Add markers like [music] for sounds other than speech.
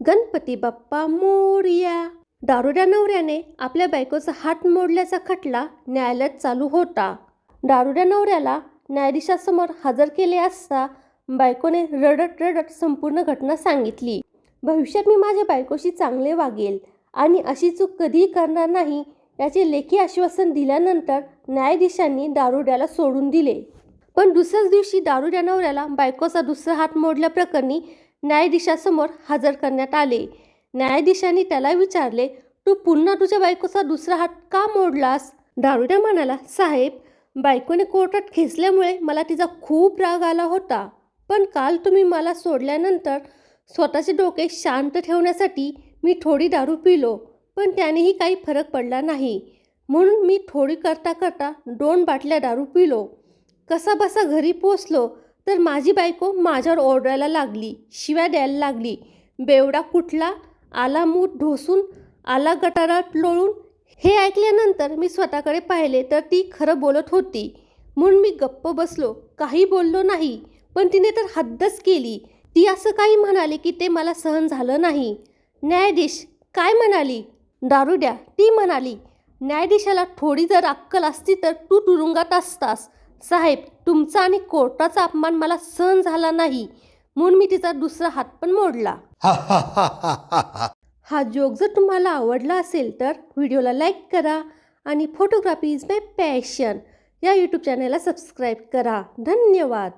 गणपती बाप्पा मोरया. दारुड्या नवऱ्याने आपल्या बायकोचा हात मोडल्याचा खटला न्यायालयात चालू होता. दारुड्या नवऱ्याला न्यायाधीशासमोर हजर केले असता बायकोने रडत रडत संपूर्ण घटना सांगितली. भविष्यात मी माझ्या बायकोशी चांगले वागेल आणि अशी चूक कधीही करणार नाही याचे लेखी आश्वासन दिल्यानंतर न्यायाधीशांनी दारुड्याला सोडून दिले. पण दुसऱ्याच दिवशी दारुड्या नवऱ्याला बायकोचा दुसरा हात मोडल्याप्रकरणी न्यायाधीशासमोर हजर करण्यात आले. न्यायाधीशांनी त्याला विचारले तू पुन्हा तुझ्या बायकोचा दुसरा हात का मोडलास? दारुड्या म्हणाला साहेब बायकोने कोर्टात खेचल्यामुळे मला तिचा खूप राग आला होता. पण काल तुम्ही मला सोडल्यानंतर स्वतःचे डोके शांत ठेवण्यासाठी मी थोडी दारू पिलो पण त्यानेही काही फरक पडला नाही. म्हणून मी थोडी करता करता दोन बाटल्या दारू पिलो. कसा बसा घरी पोचलो तर माझी बायको माझ्यावर ओरडायला लागली शिव्या द्यायला लागली. बेवडा कुठला? आला मूठ ढोसून आला गटारात लोळून. हे ऐकल्यानंतर मी स्वतःकडे पाहिले तर ती खरं बोलत होती. म्हणून मी गप्प बसलो. काही बोललो नाही पण तिने तर हद्दच केली. ती असं काही म्हणाली की ते मला सहन झालं नाही. न्यायाधीश काय म्हणाली? दारू द्या ती म्हणाली. न्यायाधीशाला थोडी जर अक्कल असती तर तू तुरुंगात असतास. साहेब तुमचा आणि कोर्टाचा अपमान मला सहन झाला नाही. म्हणून मी तिचा दुसरा हात पण मोडला. [laughs] हा जोक जर तुम्हाला आवडला असेल तर व्हिडिओला लाईक करा आणि फोटोग्राफी इज माय पॅशन या यूट्यूब चॅनलला सबस्क्राईब करा. धन्यवाद.